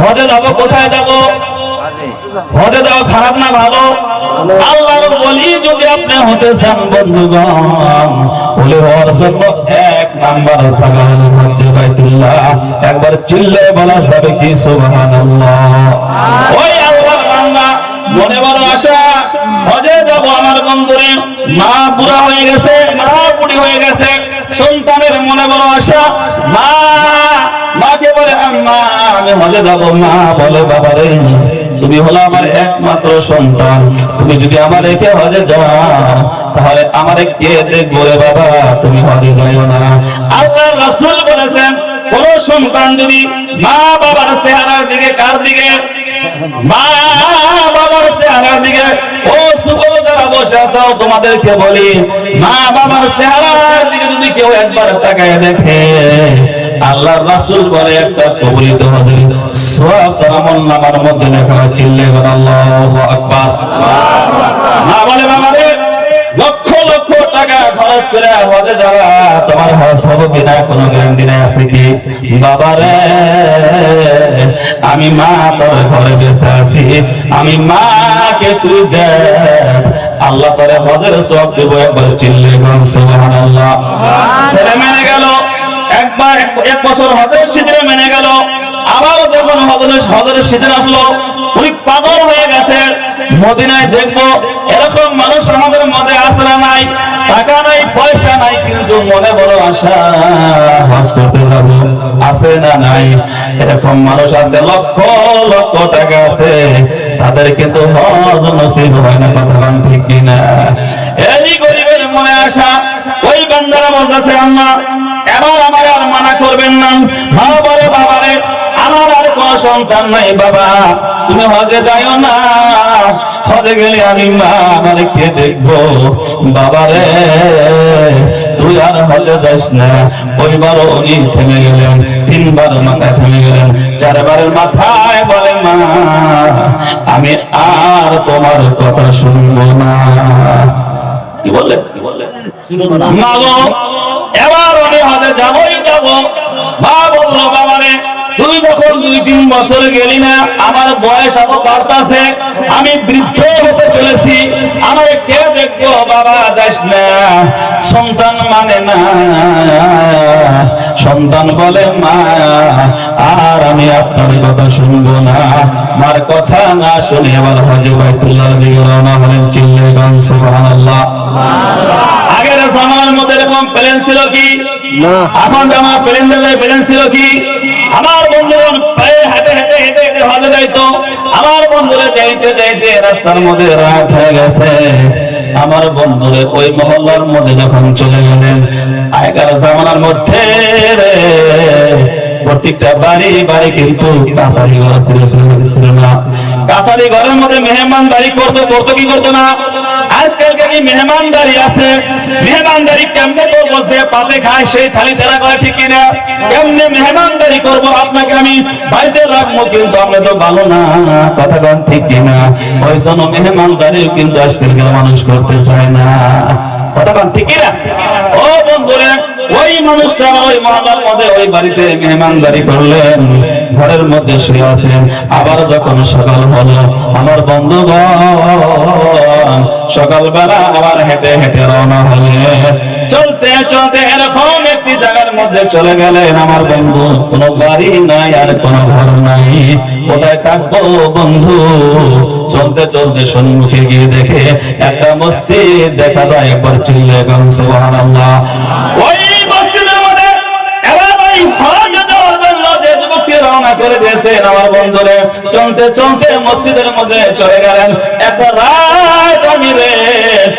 হজে যাব, কোথায় যাব? হজে যাওয়া খারাপ না ভালো আল্লাহর বলি যদি আপনি হতে চান, বন্ধুগণ, বলে হওয়ার জন্য এক নাম্বার সাগাল হচ্ছে বাইতুল্লাহ। একবার চিল্লে বলা যাবে কি, সুবহানাল্লাহ। ওই আল্লাহর বান্দা, মনে বড় আশা হজে যাব আমার বন্ধুরে। মা বুড়া হয়ে গেছে, মা বুড়ি হয়ে গেছে। সন্তানের মনে বড় আশা, মা মাকে বলে, আম্মা, আমি হজে যাব, মা বলে, বাবা রে, তুমি হলো আমার একমাত্র সন্তান। তুমি যদি আমার রেখে হজে যাও, তাহলে আমারে কে দেখব রে বাবা? তুমি হজে যাইও না। আল্লাহর রাসূল বলেছেন, কোন সন্তান যদি মা বাবার চেহারার দিকে, কার দিকে? মা বাবার চেহারার দিকে। ও সুবল যারা বসে আছো, তোমাদেরকে বলি, মা বাবার চেহারার দিকে যদি কেউ একবার তাকায় দেখে আল্লাহর রাসূল বলে একটা কবুলিত হজরি সওয়াব আমল নামার মধ্যে লেখা চিল্লে করে আল্লাহু আকবার। মা বলে বাবা রে লক্ষ লক্ষ টাকা খরচ করে হজে যাওয়া তোমার হজ হবে কিনা কোনো গ্যারান্টি নাই, আছে কি? বাবা রে আমি মা তোর ঘরে বেঁচে আছি। আমি মাকে তুই দেখ। আল্লাহ তোরে হজের সব দেবো একবার চিল্লে গান, সুবহানাল্লাহ। ছেলে মেনে গেল। একবার এক- বছর হজের সিজনে মেনে গেল। আবার যখন হজরের হজরের সিজন আসলো, উনি পাগল হয়ে গেছে। মদিনায় দেখব, এরকম মানুষ আমাদের মধ্যে আসরা নাই, টাকা নাই, পয়সা নাই, কিন্তু মনে বড় আশা। হজ করতে যাব, আছে না নাই? এরকম মানুষ আছে, লক্ষ লক্ষ টাকা আছে। তাদের কিন্তু হজ নসিব হয় না, কথা ঠিক কিনা। এই গরিবের মনে আশা, ওই বান্দারা বলতেছে, আল্লাহ এবার আমার আর মানা করবেন না? মা বলে বাবারে আমার আর কোন সন্তান নাই বাবা। তুমি হজে যাইও না। হজে গেলে আমি মা আমার কে দেখব। বাবারে তুই আর হজে যাস না। ওইবারও উনি থেমে গেলেন তিনবার মাথায় থেমে গেলেন। চারবারের মাথায় বলে মা আমি আর তোমার কথা শুনব না। কি বললেন? কি বললেন? মা গো এবার যাবই যাব। মা বলল তুই যখন দুই তিন বছর গেলি না। আমার বয়স আরও বাঁচতেছে আমি বৃদ্ধ হতে চলেছি। আমার কে দেখব? বাবা, যাস না। সন্তান মানে না। সন্তান বলে মা আর আমি আপনার কথা শুনব না। মার কথা না শুনে আবার হজে বাইতুল্লাহ দিকে রওনা হলেন চিল্লে গান সুবহানাল্লাহ। আগের জামানার মধ্যে এরকম প্লেন ছিল কি? এখন জামা দিলে প্লেন ছিল কি? আমার বন্ধুগণ পায়ে হেঁটে হেঁটে হেঁটে হেঁটে হজে যাইতো। আমার বন্ধুরা যাইতে যাইতে রাস্তার মধ্যে রাত হয়ে গেছে। আমার বন্ধুরে ওই মহল্লার মধ্যে যখন চলে গেলেন আগেকার জামানার মধ্যে প্রত্যেকটা বাড়ি বাড়ি কিন্তু কাছারি ঘর ছিল না। কাছারি ঘরের মধ্যে মেহমানদারি করতো করতো কি করতো না? আজকালকে কি মেহমানদারি আছে? মেহমানদারি কেমনে করব? যে পাতে খায়, সেই থালি ঠেলা করে ঠিক কিনা? কেমনে মেহমানদারি করব? আপনাকে আমি বাড়িতে রাখব, কিন্তু আপনি তো ভালো না। কথা কন ঠিক কিনা? ওই জন্য মেহমানদারি কিন্তু আজকালকার মানুষ করতে চায় না। কথা ঠিকই না ও বন্ধুরা, ওই মানুষটা ওই মহল্লার মধ্যে, ওই বাড়িতে মেহমানদারি করলেন। ঘরের মধ্যে শুয়ে আছেন। আবার যখন সকাল হলো, আমার বন্ধুগণ, সকালবেলা আবার হেঁটে হেঁটে রওনা হলেন। চলতে চলতে এরকম একটি জায়গার মধ্যে চলে গেলেন আমার বন্ধু। কোনো বাড়ি নাই আর কোনো ঘর নাই। কোথায় থাকব বন্ধু? চলতে চলতে সম্মুখে গিয়ে দেখে একটা মসজিদ দেখা যায় একবার চিল্লে গান সুবহানাল্লাহ। ওই মসজিদের মধ্যে চলতে চলতে মসজিদের মধ্যে চলে গেলেন। একটা রাত আমি রে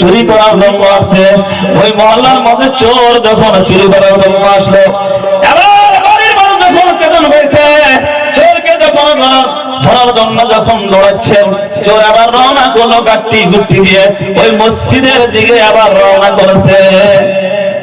চুরি করার জন্য আসছে ওই মহল্লার মধ্যে চোর যখন চুরি করার জন্য আসলো এবার বাড়ির মানুষ যখন চেতন হয়েছে চোরকে যখন ধরা- ধরার জন্য যখন দৌড়াচ্ছেন চোর আবার রওনা করল গাঠটি গুটি দিয়ে। ওই মসজিদের দিকে আবার রওনা করেছে।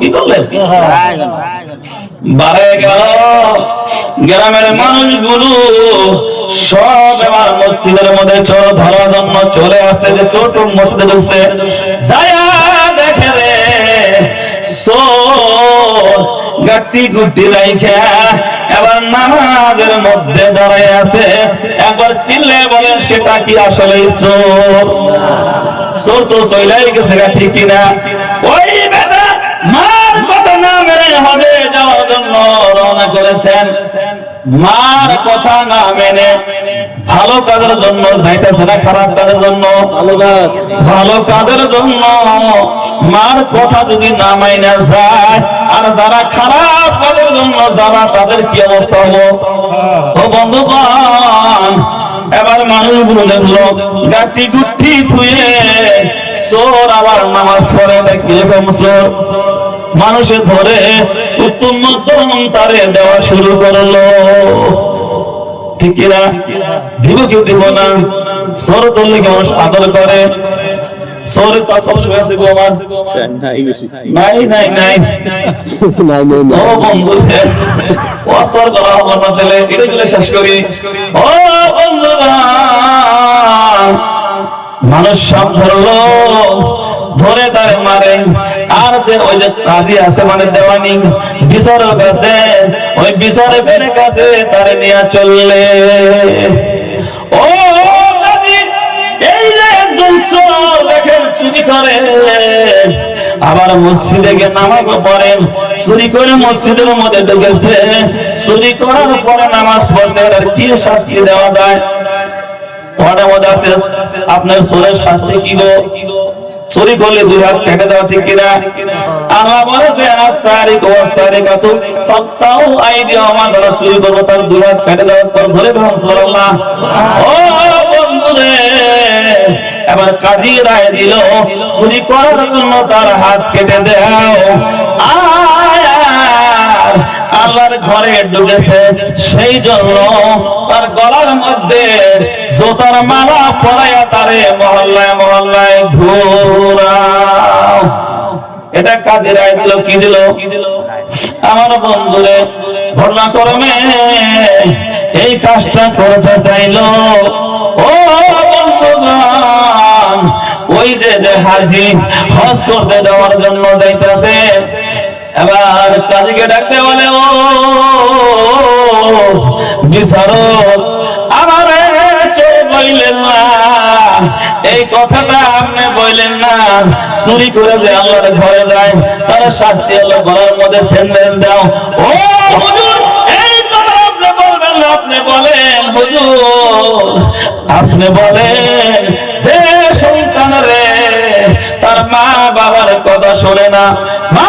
কি করলেন সব এবার মসজিদের মধ্যে চোর ধরার জন্য চলে আসছে যে মসজিদে ঢুকছে। দেখে রে একবার চিল্লে সেটা কি আসলে চোর তো গেছে ওই হবে যাওয়ার জন্য রওনা করেছেন। মার কথা না মেনে ভালো কাজের জন্য যাইতেছে না খারাপ কাজের জন্য? ভালো কাজের জন্য। মার কথা যদি না মাইনা যায় আর যারা খারাপ কাজের জন্য যারা তাদের কি অবস্থা হলো? ও বন্ধুগণ এবার মানুষগুলো দেখল গাটি গুটি থুয়ে চোর আবার নামাজ পড়ে না কীরকম চোর। মানুষের ধরে উত্তম মধ্যম তারে দেওয়া শুরু করল। ঠিক কিনা? দিব কেউ দিব না? চোর তুললে কি মানুষ আদর করে। চোরের পাশে বসে আছে গো আমার। নাই নাই নাই ও বন্ধু অস্তর করা হবে না তাহলে এটা গেলে শেষ করি। ও বন্ধুরা মানুষ সব ধরলো। ধরে তারে মারে। আর যে ওই যে কাজী আছে মানে দেওয়ানি, বিচারের কাছে, ওই বিচারের কাছে তারে নিয়ে চললে। ও এই চোর করে। আবার মসজিদে গিয়ে নামাজ পড়েন। চুরি করে মসজিদের মধ্যে ঢুকেছে। চুরি করার পরে নামাজ পড়ছে কি শাস্তি দেওয়া যায়? কোরআনের মধ্যে আছে, আপনার চোরের শাস্তি কি গো? চুরি করলে দুই হাত কেটে দেওয়া ঠিক কিনা? আল্লাহ বলেছে আসারিক ও আসারিকাতু ফাক্তাউ আমার যারা চুরি করবে তার দুই হাত কেটে দাও পর ধরে বলুন, সুবহানাল্লাহ। ও বন্ধুরে, এবার কাজী রায় দিল, চুরি করার জন্য তার হাত কেটে দাও। আর আল্লাহর ঘরে ঢুকেছে, সেই জন্য তার গলার মধ্যে জোতার মালা পরাইয়া তারে মহল্লায় মহল্লায় ঘোরাও। এটা কাজে রায় দিল, কি দিল? কি দিল আমার বন্ধুরে ঘটনাক্রমে এই কাজটা করতে চাইলো। ও বন্ধুগণ, ওই যে যে হাজি হজ করতে যাওয়ার জন্য যাইতেছে এবার কাজীকে ডাকতে বলে, ও আমার না। এই কথাটা আপনি বললেন না। চুরি করে যে ঘরে যায় শাস্তি ঘরের মধ্যে দাও। ও এই বলেন আপনি বলেন, যে সন্তান রে, তার মা বাবার কথা শোনে না। মা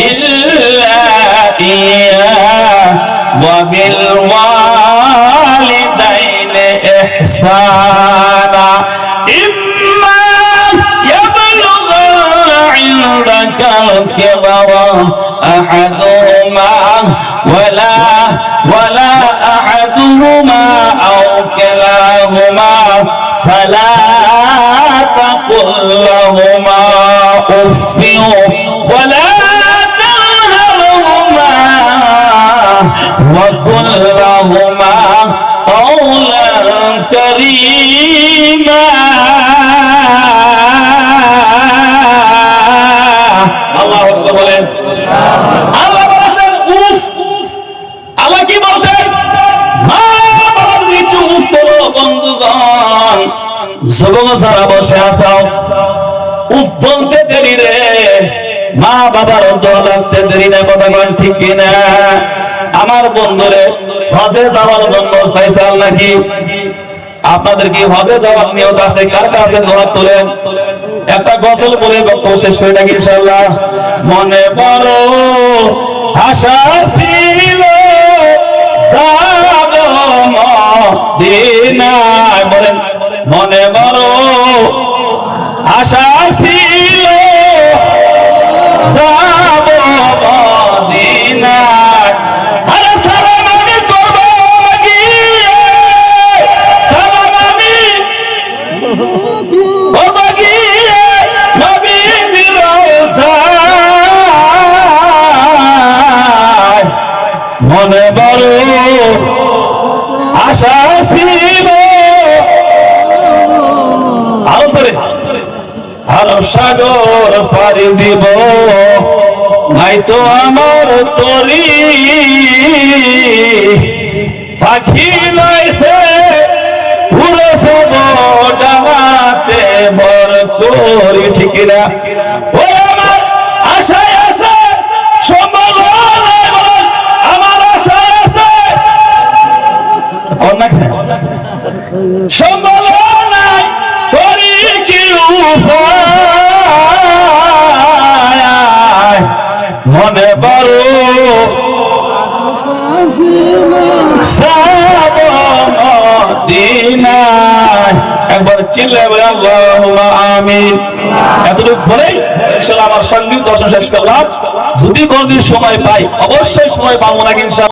إلا إياه وبالوالدين إحسانا إما يبلغ عندك الكبر أحدهما ولا ولا أحدهما أو كلاهما فلا تقل لهما أف ولا تنهرهما وقل لهما قولا كريما আল্লাহ আকবার বলেন আল্লাহ বলেছেন উফ আল্লাহ কি বলছেন মা বাবা যদি একটু উফ করো বন্ধুগণ যুবক যারা বসে আছো বলতে দেরি রে। মা বাবার লাগতে দেরি না, কথা কন ঠিক কিনা? আমার বন্ধুরে হজে যাওয়ার জন্য চাইছাল নাকি? আপনাদের কি হজে যাওয়ার নিয়ত আছে? কার কাছে দোয়া তোলেন? একটা গজল বলে বক্তব্য শেষ হয়ে নাকি ইনশাল্লাহ মনে বড় আশা ছিল যাব মদিনায়। বলেন, মনে বড় আশা ছিল সাগর পাড়ি দিব। নাই তো আমার তরি। পাখি লাইছে ঘুরে সব ডাঙাতে বর করি ঠিক না? মনে বড় একবার চিল্লে এতটুকু আমার সংগীত দর্শন শেষ করলাম। যদি কোনদিন সময় পাই, অবশ্যই সময় পাবো না ইনশাআল্লাহ।